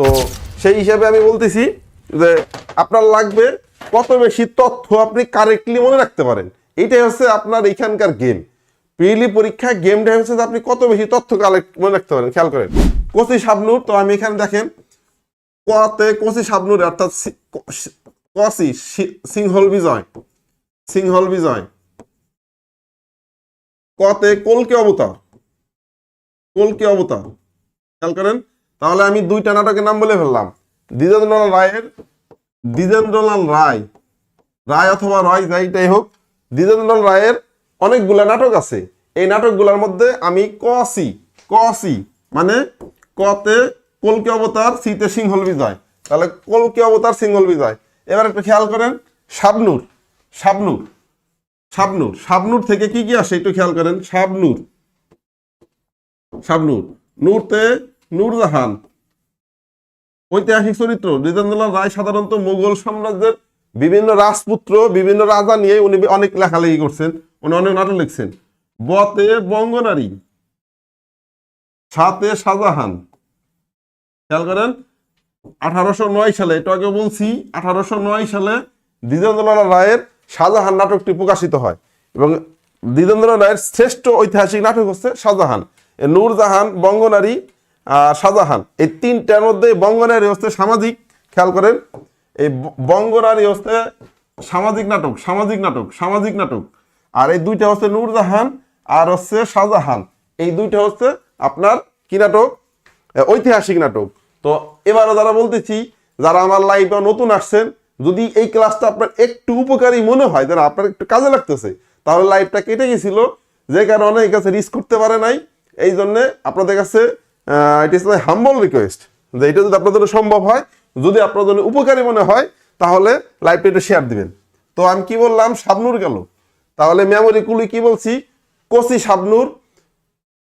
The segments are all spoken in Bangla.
তো সেই হিসাবে আমি বলতেছি যে আপনার লাগবে কত বেশি তথ্য আপনি কারেক্টলি মনে রাখতে পারেন। এইটাই হচ্ছে আপনার এইখানকার গেম প্রিলি পরীক্ষা গেমটা হচ্ছে যে আপনি কত বেশি তথ্য কালেক্ট মনে রাখতে পারেন, খেয়াল করেন। কচি শাবনুর, তো আমি এখানে দেখেন কতে কচি সাবনুর অর্থাৎ কচি সিংহল বিজয় সিংহল বিজয়। কতে কলকে অবতার কলকে অবতার, খেয়াল করেন। তাহলে আমি দুইটা নাটকের নাম বলে ফেললাম। দ্বিজেন্দ্রলাল রায়ের দ্বিজেন্দ্রলাল রায়। রায় অথবা রায়, যাইটাই হোক, দ্বিজেন্দ্রলাল রায়ের অনেকগুলা নাটক আছে। এই নাটকগুলোর মধ্যে আমি কসি কসি মানে কতে কলকি অবতার, সিতে সিংহল বিজয়। তাহলে কলকি অবতার, সিংহল বিজয়। এবার একটু খেয়াল করেন, শাবনুর শাবনুর শাবনুর শাবনুর থেকে কি কি আসে একটু খেয়াল করেন, শাবনুর শাবনুর। নূরতে নূরজাহান। ঐতিহাসিক চরিত্র দ্বিজেন্দ্রলাল রায় সাধারণত মুঘল সাম্রাজ্যের বিভিন্ন রাজপুত্র, বিভিন্ন রাজা নিয়ে উনি অনেক লেখালেখি করছেন, উনি অনেক নাটক লিখছেন। বতে বঙ্গনারী সাতে শাহজাহান। খেয়াল করেন, আঠারোশো নয় সালে, একটু আগে বলছি, আঠারোশো নয় সালে দ্বিজেন্দ্রলাল রায়ের শাহজাহান নাটকটি প্রকাশিত হয় এবং দ্বিজেন্দ্র রায়ের শ্রেষ্ঠ ঐতিহাসিক নাটক হচ্ছে শাহজাহান। নূরজাহান বঙ্গনারী শাহজাহান। এই তিনটার মধ্যে বঙ্গনারী হচ্ছে সামাজিক, খেয়াল করেন, এই বঙ্গনারী হচ্ছে সামাজিক নাটক সামাজিক নাটক সামাজিক নাটক। আর এই দুইটা হচ্ছে নূরজাহান আর হচ্ছে শাহজাহান। এই দুইটা হচ্ছে আপনার কি নাটক? ঐতিহাসিক নাটক। তো এবারও যারা বলতেছি, যারা আমার লাইভে নতুন আসছেন, যদি এই ক্লাসটা আপনার একটু উপকারী মনে হয় যারা আপনার একটু কাজে লাগতেছে, তাহলে লাইফটা কেটে গেছিল, যে কারণে অনেক কাছে রিস্ক করতে পারে নাই। এই জন্যে আপনাদের কাছে ইট ইস মাই হাম্বল রিকোয়েস্ট যে এটা যদি আপনাদের সম্ভব হয়, যদি আপনার জন্য উপকারী মনে হয়, তাহলে লাইভটা একটু শেয়ার দিবেন। তো আমি কি বললাম? শাবনুর গেল। তাহলে মেমোরি কুলি কি বলছি? কচি শাবনুর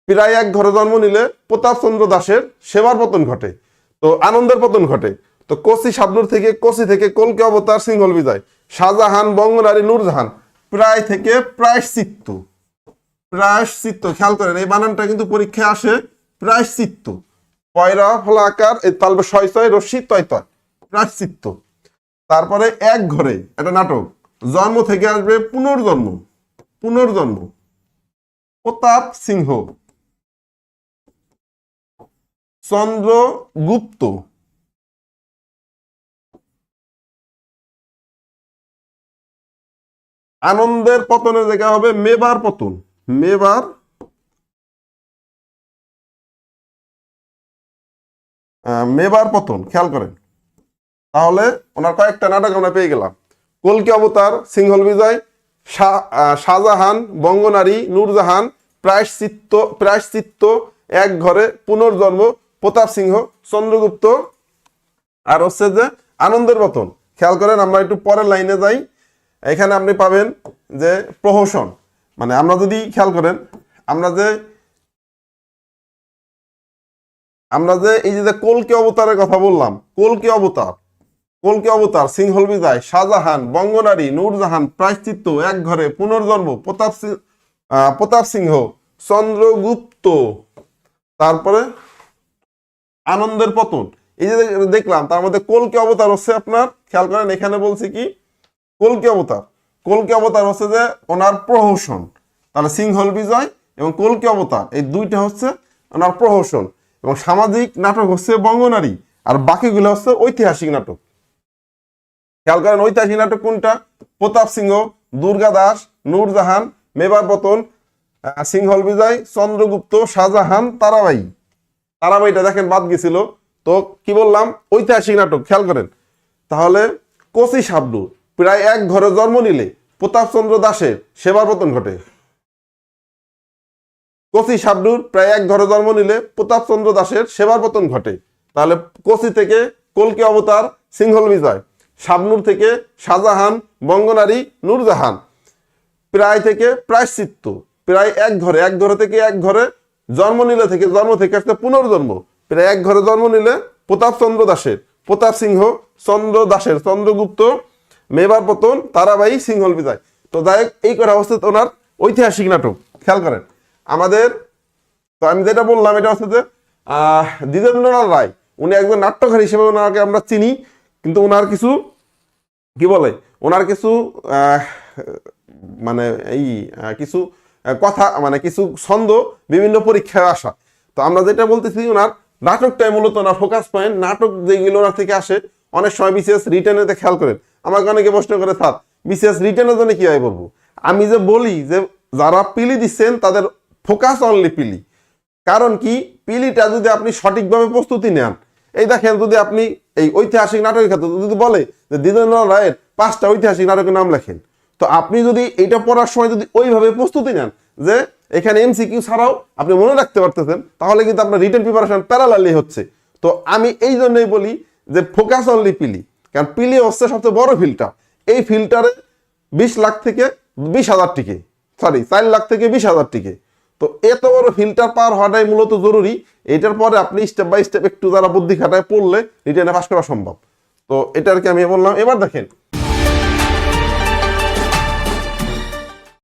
প্রায় এক ঘরে জন্ম নিলে প্রতাপচন্দ্র দাসের সেবার পতন ঘটে, তো আনন্দের পতন ঘটে। তো কচি শাবনুর থেকে, কচি থেকে কলকে অবতার সিংহল বিজয়, শাহজাহান, বঙ্গনারী, নূরজাহান, প্রায় থেকে প্রায়শ্চিত্ত। প্রায়শ্চিত্ত, খেয়াল করেন, এই বানানটা কিন্তু পরীক্ষায় আসে প্রায়শ্চিত্ত। পয়রা ফলা আকার এই তালবে ছয় ছয়, রশ্মি তয় তয়। প্রায়শ্চিত্ত। তারপরে এক ঘরে, একটা নাটক। জন্ম থেকে আসবে পুনর্জন্ম। পুনর্জন্ম। প্রতাপ সিংহ। চন্দ্রগুপ্ত। আনন্দের পতনের জায়গা হবে মেবার পতন। মেবার মেবার পতন, খেয়াল করেন। তাহলে ওনার কয়েকটা নাটক আমরা পেয়ে গেলাম। কলকি অবতার, সিংহল বিজয় শাহ- শাহজাহান, বঙ্গনারী, নূরজাহান, প্রায়শ্চিত্ত প্রায়শ্চিত্ত, এক ঘরে পুনর্জন্ম, প্রতাপ সিংহ, চন্দ্রগুপ্ত, আর হচ্ছে যে আনন্দের পতন। খেয়াল করেন, আমরা একটু পরের লাইনে যাই। এখানে আপনি পাবেন যে প্রহসন। মানে আমরা যদি খেয়াল করেন, আমরা যে আমরা যে, এই যে কলকি অবতারের কথা বললাম কলকি অবতার? কলকি অবতার? সিংহল বিজয়, শাহজাহান, বঙ্গনারী, নূরজাহান, প্রায়শ্চিত্ত, এক ঘরে, পুনর্জন্ম, প্রতাপ প্রতাপ সিংহ, চন্দ্রগুপ্ত। তারপরে আনন্দের পতন। এই যে দেখলাম, তার মধ্যে কলকি অবতার হচ্ছে আপনার? খেয়াল করেন, এখানে বলছি কি? কলকি অবতার? কলকি অবতার হচ্ছে যে, ওনার প্রহসন। তাহলে সিংহল বিজয় এবং কলকি অবতার? এই দুইটা হচ্ছে ওনার প্রহসন। এবং সামাজিক নাটক হচ্ছে বঙ্গনারী, আর বাকিগুলো হচ্ছে ঐতিহাসিক নাটক। খেয়াল করেন, ঐতিহাসিক নাটক কোনটা? প্রতাপ সিংহ, দুর্গা দাস, নূরজাহান, মেবার পতন সিংহল বিজয়, চন্দ্রগুপ্ত, শাহজাহান তারাবাই তারাবাইটা দেখেন বাদ গেছিল। তো কি বললাম? ঐতিহাসিক নাটক, খেয়াল করেন। তাহলে কচি শাবনু প্রায় এক ঘরে জন্ম নিলে প্রতাপচন্দ্র দাসের সেবার পতন ঘটে। কচি শাবনুর প্রায় এক ঘরে জন্ম নিলে প্রতাপচন্দ্র দাসের সেবার পতন ঘটে। তাহলে কচি থেকে কলকি অবতার, সিংহল বিজয়, শাবনুর থেকে শাহজাহান, বঙ্গনারী, নূরজাহান। প্রায় থেকে প্রায়শ্চিত্ত, প্রায় এক ঘরে এক ঘরে থেকে এক ঘরে জন্ম নিলে থেকে, জন্ম থেকে আসতে পুনর্জন্ম। প্রায় এক ঘরে জন্ম নিলে প্রতাপচন্দ্র দাসের, প্রতাপ সিংহ চন্দ্র দাসের, চন্দ্রগুপ্ত মেবার পতন তারাবাই সিংহল বিজয়। তো যাই এই করে অবস্থিত ওনার ঐতিহাসিক নাটক। খেয়াল করেন। আমাদের তো আমি যেটা বললাম এটা হচ্ছে যে আহ, দ্বিজেন্দ্রলাল রায় উনি একজন নাট্যকার হিসেবে ওনাকে আমরা চিনি কিন্তু ওনার কিছু কি বলে ওনার কিছু মানে এই কিছু কথা মানে কিছু ছন্দ বিভিন্ন পরীক্ষায় আসা। তো আমরা যেটা বলতেছি ওনার নাটকটাই মূলত ওনার ফোকাস পয়েন্ট নাটক যেগুলো ওনার থেকে আসে অনেক সময় বিসিএস রিটার্নেতে খেয়াল করেন। আমাকে অনেকে প্রশ্ন করে স্যার বিসিএস রিটার্নের জন্য কীভাবে বলব? আমি যে বলি যে যারা পিলি দিচ্ছেন তাদের ফোকাস অনলি পিলি কারণ কি? পিলিটা যদি আপনি সঠিকভাবে প্রস্তুতি নেন, এই দেখেন যদি আপনি এই ঐতিহাসিক নাটকের ক্ষেত্রে যদি বলে যে দ্বিজেন্দ্র রায়ের পাঁচটা ঐতিহাসিক নাটকের নাম লেখেন, তো আপনি যদি এইটা পড়ার সময় যদি ওইভাবে প্রস্তুতি নেন যে এখানে এমসিকিউ ছাড়াও আপনি মনে রাখতে পারতেছেন, তাহলে কিন্তু আপনার রিটেন প্রিপারেশন প্যারালালি হচ্ছে। তো আমি এই জন্যই বলি যে ফোকাস অনলি পিলি কারণ পিলি হচ্ছে সবচেয়ে বড় ফিল্টার এই ফিল্টারে বিশ লাখ থেকে বিশ হাজার টিকে। সরি চার লাখ থেকে বিশ হাজার টিকে। তো এত বড় ফিল্টার পাওয়ার হওয়াটাই মূলত জরুরি। এটার পরে আপনি স্টেপ বাই স্টেপ একটু যারা বুদ্ধি খাটায় পড়লে রিটার্নে পাস করা সম্ভব। তো এটা আর কি আমি বললাম? এবার দেখেন